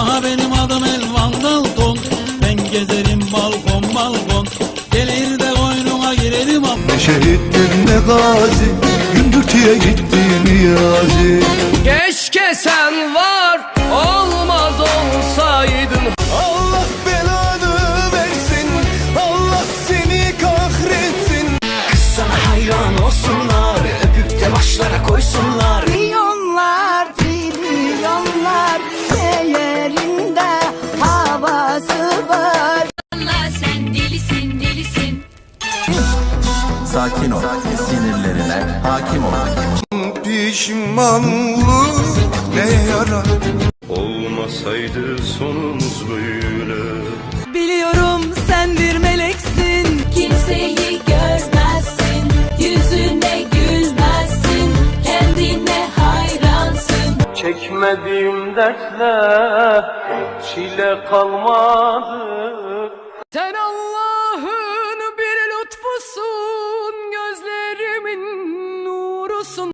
Aha benim adım Elvan Dalton Ben gezerim balkon balkon. Gelir de koynuma girerim ah Ne şehittir ne gazi. Gündürtüye gitti Niyazi. Keşke sen var olmaz olsaydın. Allah belanı versin. Allah seni kahretsin. Sana hayran olsunlar Öpüp de başlara koysunlar Sakin ol, sinirlerine hakim ol. Pişmanlık ne yarar Olmasaydı sonumuz böyle Biliyorum sen bir meleksin. Kimseyi görmezsin. Yüzüne gülmezsin. Kendine hayransın. Çekmediğim dertle çile kalmadı Sen Allah